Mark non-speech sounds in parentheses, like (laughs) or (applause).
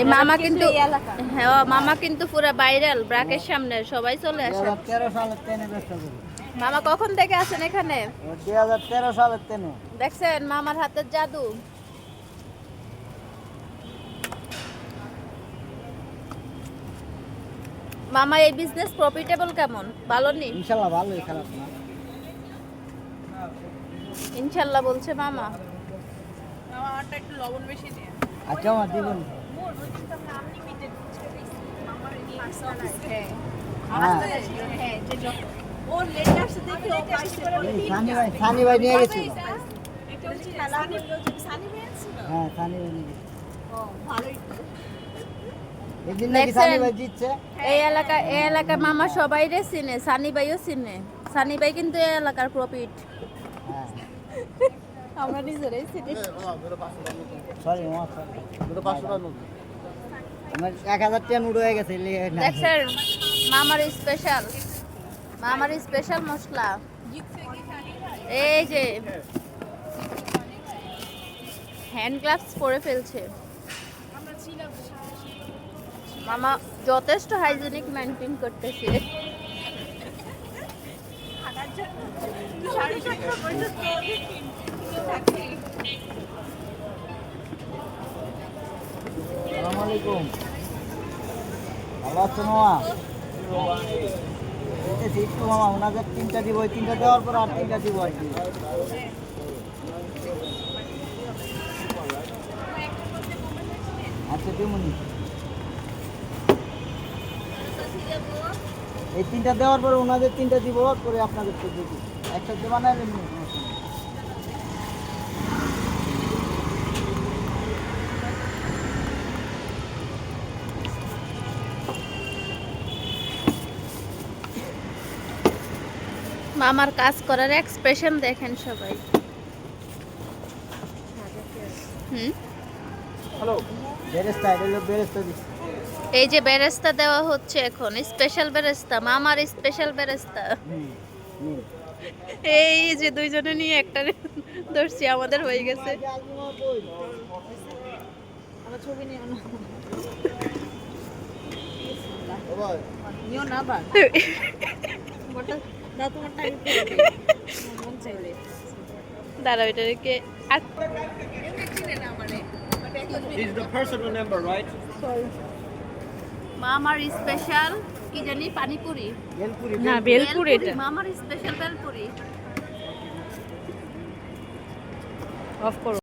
এই মামা কিন্তু হ্যাঁ মামা কিন্তু পুরো ভাইরাল ব্রাকের সামনে সবাই চলে আসে। মামা কখন থেকে আছেন এখানে? দেখছেন মামার হাতের জাদু। মামা এই বিজনেস প্রফিটেবল কেমন? ভালো নি? ইনশাল্লাহ ভালোই খারাপ না ইনশাল্লাহ বলছে মামা। আচ্ছা আমার দিবেন এই সানি ভাই সানি ভাই নিয়ে গেছিল। হ্যাঁ সানি ভাই নিয়ে গেছিল। এদিন নাকি দেখছেন? সানি ভাই জিতছে। এই এলাকা এই এলাকা মামা সবাই রে চিনে সানি ভাইও চিনে। সানি ভাই কিন্তু এই এলাকার প্রফিট। হ্যাঁ। আমরা নিজেরাই চিনি। এক হাজার টেন উড়ে হয়ে গেছে দেখছেন মামার স্পেশাল মামার স্পেশাল মশলা। এই যে হ্যান্ড গ্লাভস পরে ফেলছে। মামা যথেষ্ট হাইজেনিক মেনটেন করতেছে। তিনটা দেওয়ার পর আচ্ছা দিমুনি। এই তিনটা দেওয়ার পরে ওনাদের তিনটা দিব করে আপনাদের একটা দিব। একসাথে বানাইলেন নি, মামার কাজ করার এক্সপ্রেশন দেখেন সবাই। হুম? এই যে বেরেস্তা দেওয়া হচ্ছে এখন স্পেশাল বেরেস্তা মামার স্পেশাল বেরেস্তা। হুম হুম। এই যে দুইজনে নিয়ে একটা ধরছি আমাদের হয়ে গেছে। (laughs) দাঁড়াও এটা রেখে আর is the personal number, right? মামার স্পেশাল কি জানি পানিপুরি। বেলপুরি না বেলপুর। এটা। মামার স্পেশাল বেলপুরি। অফ করো।